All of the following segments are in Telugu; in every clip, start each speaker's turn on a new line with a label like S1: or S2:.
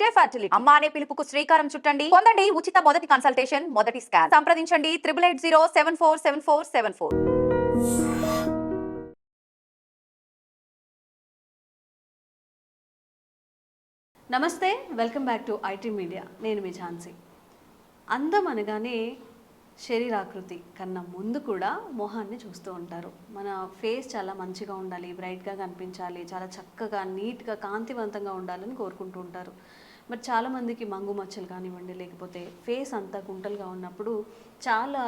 S1: Fertility fertility. అమ్మ అనే పిలుపుకు శ్రీకారం చుట్టండి. పొందండి ఉచిత మొదటి కన్సల్టేషన్ మొదటి స్కాన్. సంప్రదించండి triple eight zero seven four seven four seven four
S2: నమస్తే welcome back to IT media. నేను మీ ఝాన్సీ. అందం అనగానే శరీరాకృతి కన్నా ముందు కూడా మొహాన్ని చూస్తూ ఉంటారు. మన ఫేస్ చాలా మంచిగా ఉండాలి బ్రైట్గా కనిపించాలి చాలా చక్కగా నీట్గా కాంతివంతంగా ఉండాలని కోరుకుంటూ ఉంటారు. మరి చాలామందికి మంగు మచ్చలు కానివ్వండి లేకపోతే ఫేస్ అంతా గుంటలుగా ఉన్నప్పుడు చాలా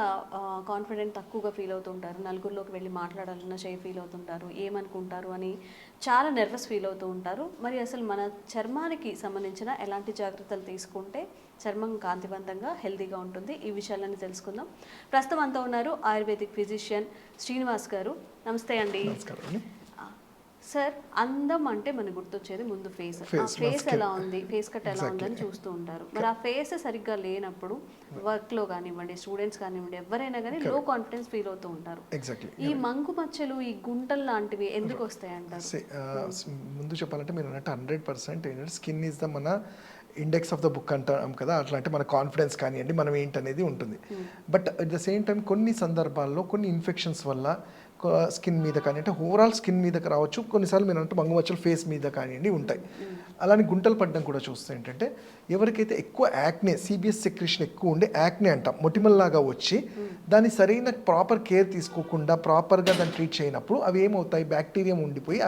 S2: కాన్ఫిడెంట్ తక్కువగా ఫీల్ అవుతుంటారు. నలుగురిలోకి వెళ్ళి మాట్లాడాలన్న షై ఫీల్ అవుతుంటారు. ఏమనుకుంటారు అని చాలా నర్వస్ ఫీల్ అవుతూ ఉంటారు. మరి అసలు మన చర్మానికి సంబంధించిన ఎలాంటి జాగ్రత్తలు తీసుకుంటే చర్మం కాంతివంతంగా హెల్తీగా ఉంటుంది. ఈ విషయాలన్నీ తెలుసుకుందాం. ప్రస్తుతం అంతా ఉన్నారు ఆయుర్వేదిక్ ఫిజిషియన్ శ్రీనివాస్ గారు. నమస్తే అండి.
S3: నమస్కారం
S2: సార్ అందం అంటే మనకు గుర్తొచ్చేది ముందు ఫేస్ ఆ ఫేస్. ఎలా ఉంది? ఫేస్ కట్ ఎలా. ఉందని చూస్తూ ఉంటారు. మరి ఆ ఫేస్ సరిగ్గా లేనప్పుడు వర్క్లో కానివ్వండి స్టూడెంట్స్ కానివ్వండి ఎవరైనా కానీ లో కాన్ఫిడెన్స్ ఫీల్ అవుతూ ఉంటారు.
S3: ఎగ్జాక్ట్లీ
S2: ఈ మంగు మచ్చలు ఈ గుంటలు లాంటివి ఎందుకు వస్తాయి అంటారు?
S3: ముందు చెప్పాలంటే మీరు అన్నట్టు హండ్రెడ్ పర్సెంట్ ఏంటంటే స్కిన్ ఈజ్ ద మన ఇండెక్స్ ఆఫ్ ద బుక్ అంటాం కదా. అట్లా అంటే మన కాన్ఫిడెన్స్ కానివ్వండి మనం ఏంటనేది ఉంటుంది. But at the same time కొన్ని సందర్భాల్లో కొన్ని ఇన్ఫెక్షన్స్ వల్ల స్కిన్ మీద కానీ అంటే ఓవరాల్ స్కిన్ మీదకి రావచ్చు. కొన్నిసార్లు మీరు అంటే మంగుమచ్చలు ఫేస్ మీద కానివ్వండి ఉంటాయి. అలానే గుంటలు పడడం కూడా చూస్తే ఏంటంటే ఎవరికైతే ఎక్కువ యాక్నే సిబిఎస్ సెక్రేషన్ ఎక్కువ ఉండే యాక్నే అంటాం మొటిమల్లాగా వచ్చి దాని సరైన ప్రాపర్ కేర్ తీసుకోకుండా ప్రాపర్గా దాన్ని ట్రీట్ చేయనప్పుడు అవి ఏమవుతాయి? బ్యాక్టీరియా ఉండిపోయి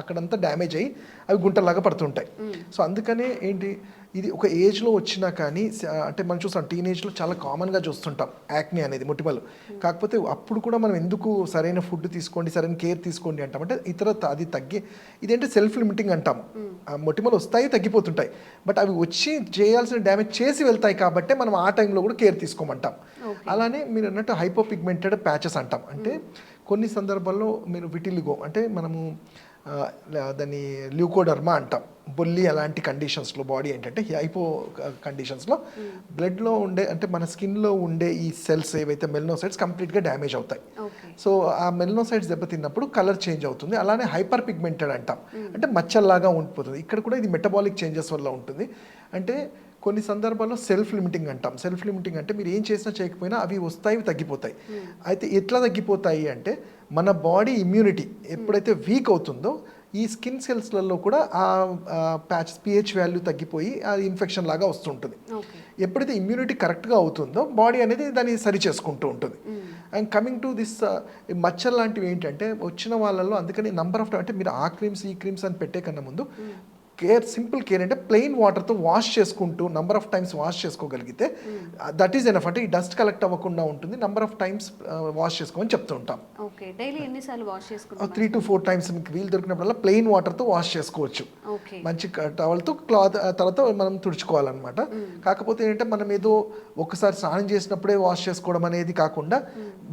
S3: అక్కడంతా డ్యామేజ్ అయ్యి అవి గుంటలాగా పడుతుంటాయి. సో అందుకనే ఏంటి ఇది ఒక ఏజ్లో వచ్చినా కానీ అంటే మనం చూస్తాం టీనేజ్లో చాలా కామన్గా చూస్తుంటాం యాక్ని అనేది మొటిమలు. కాకపోతే అప్పుడు కూడా మనం ఎందుకు సరైన ఫుడ్ తీసుకోండి సరైన కేర్ తీసుకోండి అంటాం అంటే ఇతర అది తగ్గి ఇదేంటి సెల్ఫ్ లిమిటింగ్ అంటాం మొటిమలు వస్తాయి తగ్గిపోతుంటాయి. బట్ అవి వచ్చి చేయాల్సిన డ్యామేజ్ చేసి వెళ్తాయి కాబట్టి మనం ఆ టైంలో కూడా కేర్ తీసుకోమంటాం. అలానే మీరు అన్నట్టు హైపో పిగ్మెంటెడ్ ప్యాచెస్ అంటాం అంటే కొన్ని సందర్భాల్లో మీరు విటిలిగో అంటే మనము దాన్ని ల్యూకోడర్మా అంటాం. బొల్లి అలాంటి కండిషన్స్లో బాడీ ఏంటంటే హైపో కండిషన్స్లో బ్లడ్లో ఉండే అంటే మన స్కిన్లో ఉండే ఈ సెల్స్ ఏవైతే మెల్నోసైడ్స్ కంప్లీట్గా డ్యామేజ్ అవుతాయి. సో ఆ మెల్నోసైడ్స్ దెబ్బతిన్నప్పుడు కలర్ చేంజ్ అవుతుంది. అలానే హైపర్ పిగ్మెంటెడ్ అంటాం అంటే మచ్చల్లాగా ఉండిపోతుంది. ఇక్కడ కూడా ఇది మెటబాలిక్ చేంజెస్ వల్ల ఉంటుంది. అంటే కొన్ని సందర్భాల్లో సెల్ఫ్ లిమిటింగ్ అంటాం. సెల్ఫ్ లిమిటింగ్ అంటే మీరు ఏం చేసినా చేయకపోయినా అవి వస్తాయి అవి తగ్గిపోతాయి. అయితే ఎట్లా తగ్గిపోతాయి అంటే మన బాడీ ఇమ్యూనిటీ ఎప్పుడైతే వీక్ అవుతుందో ఈ స్కిన్ సెల్స్లలో కూడా ఆ ప్యాచ్ పిహెచ్ వాల్యూ తగ్గిపోయి అది ఇన్ఫెక్షన్ లాగా వస్తుంటుంది. ఎప్పుడైతే ఇమ్యూనిటీ కరెక్ట్గా అవుతుందో బాడీ అనేది దాన్ని సరి చేసుకుంటూ ఉంటుంది. And coming to this matter లాంటివి ఏంటంటే వచ్చిన వాళ్ళలో అందుకని నంబర్ ఆఫ్ అంటే మీరు ఆ క్రీమ్స్ ఈ క్రీమ్స్ అని పెట్టే కన్నా ముందు కేర్ సింపుల్ కేర్ అంటే ప్లెయిన్ వాటర్తో వాష్ చేసుకుంటూ నంబర్ ఆఫ్ టైమ్స్ వాష్ చేసుకోగలిగితే దట్ ఈస్ ఎనఫ్ అంటే ఈ డస్ట్ కలెక్ట్ అవ్వకుండా ఉంటుంది నంబర్ ఆఫ్ టైమ్స్ వాష్ చేసుకోమని చెప్తూ ఉంటాం.
S2: ఓకే డైలీ ఎన్నిసార్లు వాష్ చేసుకుంటాం
S3: త్రీ టు ఫోర్ టైమ్స్ మీకు వీలు దొరికినప్పుడల్లా ప్లెయిన్ వాటర్తో వాష్ చేసుకోవచ్చు. మంచి టవల్తో క్లాత్ తర్వాత మనం తుడుచుకోవాలన్నమాట. కాకపోతే ఏంటంటే మనం ఏదో ఒకసారి స్నానం చేసినప్పుడే వాష్ చేసుకోవడం అనేది కాకుండా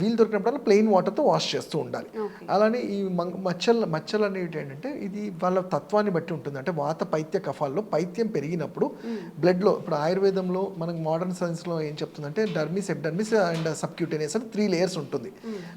S3: వీలు దొరికినప్పుడల్లా ప్లెయిన్ వాటర్తో వాష్ చేస్తూ ఉండాలి. అలానే ఈ మంగ మచ్చలు మచ్చలు అనేవి ఏంటంటే ఇది వాళ్ళ తత్వాన్ని బట్టి ఉంటుంది. అంటే వాత పైత్య కఫాల్లో పైత్యం పెరిగినప్పుడు బ్లడ్లో ఇప్పుడు ఆయుర్వేదంలో మనకు మోడర్న్ సైన్స్లో ఏం చెప్తుందంటే డర్మిస్ ఎబ్డర్మిస్ అండ్ సబ్క్యూటేనియస్ అని త్రీ లేయర్స్ ఉంటుంది.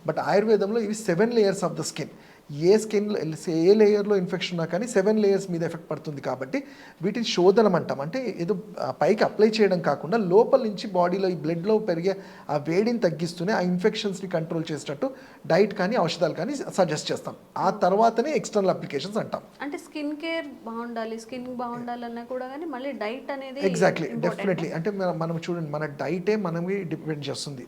S3: బట్ ఆయుర్వేదంలో ఇవి seven layers of the skin A skin ఏ లేయర్లో ఇన్ఫెక్షన్ ఉన్నా కానీ సెవెన్ లేయర్స్ మీద ఎఫెక్ట్ పడుతుంది కాబట్టి వీటిని శోధనం అంటాం అంటే ఏదో పైకి అప్లై చేయడం కాకుండా లోపల నుంచి బాడీలో ఈ బ్లడ్లో పెరిగే ఆ వేడిని తగ్గిస్తూనే ఆ ఇన్ఫెక్షన్స్ని కంట్రోల్ చేసేటట్టు డైట్ కానీ ఔషధాలు కానీ సజెస్ట్ చేస్తాం. ఆ తర్వాతనే ఎక్స్టర్నల్ అప్లికేషన్స్ అంటాం.
S2: అంటే స్కిన్ కేర్ బాగుండాలి స్కిన్ బాగుండాలన్నా కూడా కానీ మళ్ళీ డైట్ అనేది
S3: ఎగ్జాక్ట్లీ. డెఫినెట్లీ అంటే మన- చూడండి మన డైటే మనకి డిపెండ్ చేస్తుంది.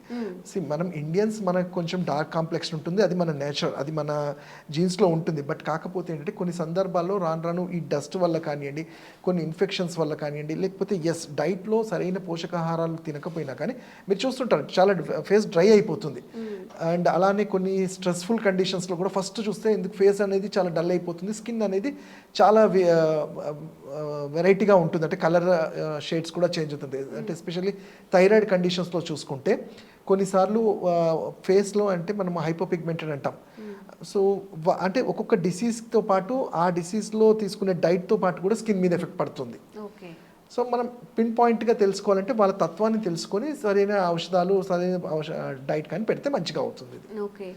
S3: See, మనం ఇండియన్స్ మనకు కొంచెం డార్క్ కాంప్లెక్స్ ఉంటుంది అది మన నేచర్ అది మన జీన్స్లో ఉంటుంది. బట్ కాకపోతే ఏంటంటే కొన్ని సందర్భాల్లో రాను రాను ఈ డస్ట్ వల్ల కానివ్వండి కొన్ని ఇన్ఫెక్షన్స్ వల్ల కానివ్వండి లేకపోతే ఎస్ డైట్లో సరైన పోషకాహారాలు తినకపోయినా కానీ మీరు చూస్తుంటారు చాలా ఫేస్ డ్రై అయిపోతుంది. అండ్ అలానే కొన్ని స్ట్రెస్ఫుల్ కండిషన్స్లో కూడా ఫస్ట్ చూస్తే ఎందుకు ఫేస్ అనేది చాలా డల్ అయిపోతుంది స్కిన్ అనేది చాలా వెరైటీగా ఉంటుంది. అంటే కలర్ షేడ్స్ కూడా చేంజ్ అవుతుంది. అంటే ఎస్పెషల్లీ థైరాయిడ్ కండిషన్స్లో చూసుకుంటే కొన్నిసార్లు ఫేస్లో అంటే మనం హైపోపిగ్మెంటెడ్ అంటాం. సో అంటే ఒక్కొక్క డిసీజ్తో పాటు ఆ డిసీజ్లో తీసుకునే డైట్తో పాటు కూడా స్కిన్ మీద ఎఫెక్ట్ పడుతుంది.
S2: ఓకే.
S3: సో మనం పిన్ పాయింట్గా తెలుసుకోవాలంటే వాళ్ళ తత్వాన్ని తెలుసుకొని సరైన ఔషధాలు సరైన డైట్ కానీ పెడితే మంచిగా అవుతుంది
S2: ఓకే.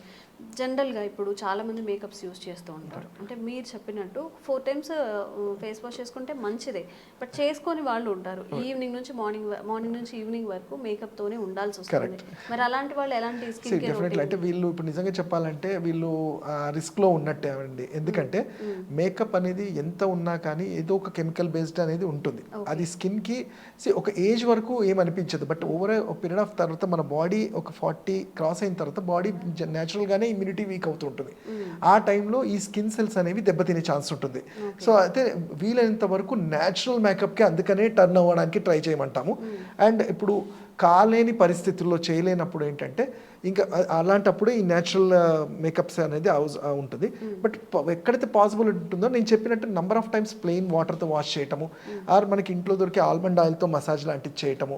S2: జనరల్గా ఇప్పుడు చాలా మంది మేకప్స్ యూస్ చేస్తూ ఉంటారు. అంటే మీరు చెప్పినట్టు ఫోర్ టైమ్స్ ఫేస్ వాష్ చేసుకుంటే మంచిదే. బట్ చేసుకొని వాళ్ళు ఉంటారు. ఈవినింగ్ నుంచి మార్నింగ్ మార్నింగ్ నుంచి ఈవినింగ్ వరకు మేకప్ తోనే ఉండాల్సి వస్తుంది. మరి అలాంటి వాళ్ళు ఎలాంటి స్కిన్ కేర్
S3: అంటే వీళ్ళు ఇప్పుడు నిజంగా చెప్పాలంటే వీళ్ళు రిస్క్లో ఉన్నట్టే అండి. ఎందుకంటే మేకప్ అనేది ఎంత ఉన్నా కానీ ఏదో ఒక కెమికల్ బేస్డ్ అనేది ఉంటుంది. అది స్కిన్కి ఒక ఏజ్ వరకు ఏమనిపించదు. బట్ ఓవర్ పీరియడ్ ఆఫ్ తర్వాత మన బాడీ ఒక ఫార్టీ క్రాస్ అయిన తర్వాత బాడీ న్యాచురల్ గానే ఇమ్యూనిటీ వీక్ అవుతుంటుంది. ఆ టైంలో ఈ స్కిన్ సెల్స్ అనేవి దెబ్బతినే ఛాన్స్ ఉంటుంది. సో అయితే వీలైనంత వరకు న్యాచురల్ మేకప్కి అందుకనే టర్న్ అవ్వడానికి ట్రై చేయమంటాము. అండ్ ఇప్పుడు కాలేని పరిస్థితుల్లో చేయలేనప్పుడు ఏంటంటే ఇంకా అలాంటప్పుడు ఈ న్యాచురల్ మేకప్స్ అనేది ఉంటుంది. బట్ ఎక్కడైతే పాసిబుల్ ఉంటుందో నేను చెప్పినట్టు నంబర్ ఆఫ్ టైమ్స్ ప్లెయిన్ వాటర్తో వాష్ చేయటము ఆర్ మనకి ఇంట్లో దొరికే ఆల్మండ్ ఆయిల్తో మసాజ్ లాంటివి చేయటము.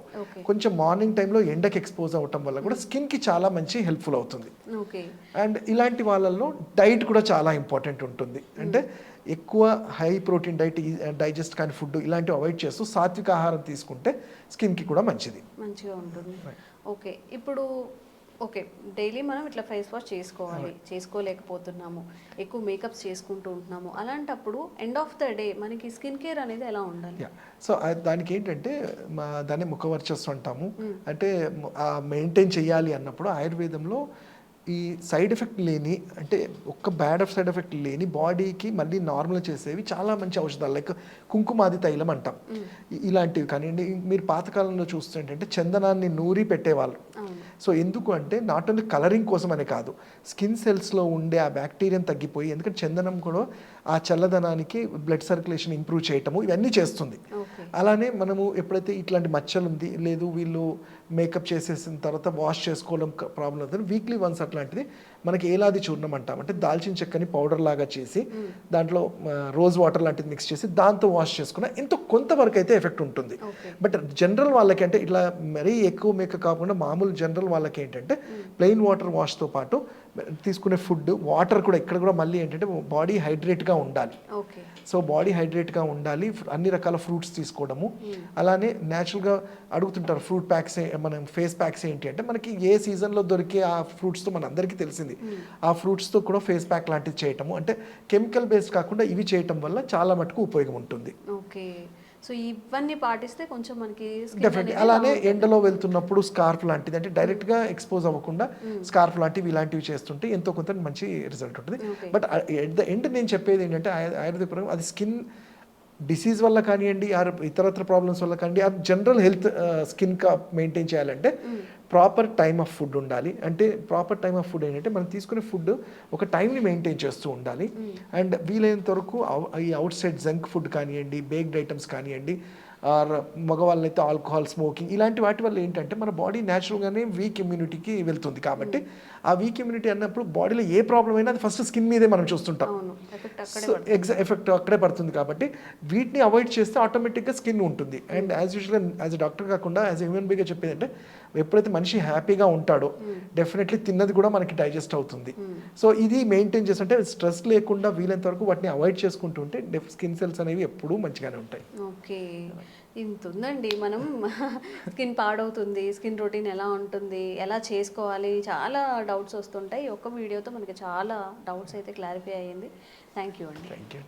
S3: కొంచెం మార్నింగ్ టైంలో ఎండకి ఎక్స్పోజ్ అవ్వటం వల్ల కూడా స్కిన్కి చాలా మంచి హెల్ప్ఫుల్ అవుతుంది.
S2: ఓకే.
S3: అండ్ ఇలాంటి వాళ్ళల్లో డైట్ కూడా చాలా ఇంపార్టెంట్ ఉంటుంది. అంటే ఎక్కువ హై ప్రోటీన్ డైట్ డైజెస్ట్ కాని ఫుడ్ ఇలాంటివి అవాయిడ్ చేస్తూ సాత్విక ఆహారం తీసుకుంటే స్కిన్కి కూడా మంచిది.
S2: మంచిగా ఉంటుంది. ఓకే ఇప్పుడు ఓకే డైలీ మనం ఇట్లా ఫేస్ వాష్ చేసుకోవాలి. చేసుకోలేకపోతున్నాము. ఎక్కువ మేకప్స్ చేసుకుంటూ ఉంటున్నాము. అలాంటప్పుడు ఎండ్ ఆఫ్ ద డే మనకి స్కిన్ కేర్ అనేది ఎలా ఉండాలి?
S3: సో దానికి ఏంటంటే దాన్ని ముఖవర్చస్సు అంటాము. అంటే మెయింటైన్ చేయాలి అన్నప్పుడు ఆయుర్వేదంలో ఈ సైడ్ ఎఫెక్ట్ లేని అంటే ఒక్క బ్యాడ్ ఆఫ్ సైడ్ ఎఫెక్ట్ లేని బాడీకి మళ్ళీ నార్మల్ చేసేవి చాలా మంచి ఔషధాలు. లైక్ కుంకుమాది తైలం అంటాం. ఇలాంటివి కానివ్వండి మీరు పాతకాలంలో చూస్తుంటే చందనాన్ని నూరి పెట్టేవాళ్ళు. సో ఎందుకు అంటే నాట్ ఓన్లీ కలరింగ్ కోసం అనే కాదు స్కిన్ సెల్స్లో ఉండే ఆ బ్యాక్టీరియం తగ్గిపోయి ఎందుకంటే చందనం కూడా ఆ చల్లదనానికి బ్లడ్ సర్క్యులేషన్ ఇంప్రూవ్ చేయటము ఇవన్నీ చేస్తుంది. అలానే మనము ఎప్పుడైతే ఇట్లాంటి మచ్చలు ఉంది లేదు వీళ్ళు మేకప్ చేసేసిన తర్వాత వాష్ చేసుకోవడం ప్రాబ్లం అవుతుంది వీక్లీ వన్స్ అట్లాంటిది. మనకి ఏలాది చూర్ణం అంటాం. అంటే దాల్చిన చెక్కని పౌడర్ లాగా చేసి దాంట్లో రోజ్ వాటర్ లాంటిది మిక్స్ చేసి దాంతో వాష్ చేసుకున్న ఎంతో కొంతవరకు అయితే ఎఫెక్ట్ ఉంటుంది. బట్ జనరల్ వాళ్ళకి అంటే ఇట్లా మరీ ఎక్కువ మేకప్ కాకుండా మామూలు జనరల్ వాళ్ళకి ఏంటంటే ప్లెయిన్ వాటర్ వాష్తో పాటు తీసుకునే ఫుడ్ వాటర్ కూడా ఇక్కడ కూడా మళ్ళీ ఏంటంటే బాడీ హైడ్రేట్గా ఉండాలి. సో బాడీ హైడ్రేట్గా ఉండాలి అన్ని రకాల ఫ్రూట్స్ తీసుకోవడము. అలానే న్యాచురల్గా అడుగుతుంటారు ఫ్రూట్ ప్యాక్స్ మనం ఫేస్ ప్యాక్స్ ఏంటి అంటే మనకి ఏ సీజన్లో దొరికే ఆ ఫ్రూట్స్తో మన అందరికీ తెలిసింది. ఆ ఫ్రూట్స్తో కూడా ఫేస్ ప్యాక్ లాంటివి చేయటము అంటే కెమికల్ బేస్డ్ కాకుండా ఇవి చేయటం వల్ల చాలా మటుకు ఉపయోగం ఉంటుంది.
S2: ఓకే. సో ఇవన్నీ పాటిస్తే కొంచెం మనకి
S3: డెఫినెట్లీ
S2: అనేది
S3: అలానే. ఎండలో వెళ్తున్నప్పుడు స్కార్ఫ్ లాంటిది అంటే డైరెక్ట్గా ఎక్స్పోజ్ అవ్వకుండా స్కార్ఫ్ లాంటివి ఇలాంటివి చేస్తుంటే ఎంతో కొంత మంచి రిజల్ట్ ఉంటుంది. బట్ ఎట్ ద ఎండ్ నేను చెప్పేది ఏంటంటే ఆయ- ఆయుర్వేద అది స్కిన్ డిసీజ్ వల్ల కానివ్వండి ఆర్ ఇతరత్ర ప్రాబ్లమ్స్ వల్ల కానివ్వండి ఆర్ జనరల్ హెల్త్ స్కిన్ కా మెయింటైన్ చేయాలంటే ప్రాపర్ టైమ్ ఆఫ్ ఫుడ్ ఉండాలి. అంటే ప్రాపర్ టైమ్ ఆఫ్ ఫుడ్ ఏంటంటే మనం తీసుకునే ఫుడ్ ఒక టైంని మెయింటైన్ చేస్తూ ఉండాలి. అండ్ వీలైనంత వరకు ఈ అవుట్ సైడ్ జంక్ ఫుడ్ కానివ్వండి బేక్డ్ ఐటమ్స్ కానివ్వండి ఆర్ మగవాళ్ళైతే ఆల్కహాల్ స్మోకింగ్ ఇలాంటి వాటి వల్ల ఏంటంటే మన బాడీ న్యాచురల్గానే వీక్ ఇమ్యూనిటీకి వెళ్తుంది కాబట్టి ఆ వీక్ ఇమ్యూనిటీ అన్నప్పుడు బాడీలో ఏ ప్రాబ్లం అయినా అది ఫస్ట్ స్కిన్ మీదే మనం చూస్తుంటాం.
S2: అవును ఎఫెక్ట్ అక్కడే
S3: సో ఎగ్జా ఎఫెక్ట్ అక్కడే పడుతుంది కాబట్టి వీటిని అవాయిడ్ చేస్తే ఆటోమేటిక్గా స్కిన్ ఉంటుంది. And as usual as a doctor కాకుండా యాజ్ హ్యూమన్ బీగా చెప్పేది అంటే ఎప్పుడైతే మనిషి హ్యాపీగా ఉంటాడో డెఫినెట్లీ తిన్నది కూడా మనకి డైజెస్ట్ అవుతుంది. సో ఇది మెయింటైన్ చేస్తుంటే స్ట్రెస్ లేకుండా వీలైనంత వరకు వాటిని అవాయిడ్ చేసుకుంటూ ఉంటే స్కిన్ సెల్స్ అనేవి ఎప్పుడూ మంచిగానే ఉంటాయి.
S2: ఓకే. ఇంత ఉందండి మనం స్కిన్ పాడవుతుంది స్కిన్ రొటీన్ ఎలా ఉంటుంది ఎలా చేసుకోవాలి చాలా డౌట్స్ వస్తుంటాయి. ఒక్క వీడియోతో మనకి చాలా డౌట్స్ అయితే క్లారిఫై అయ్యింది. థ్యాంక్ యూ అండి.
S3: Thank you.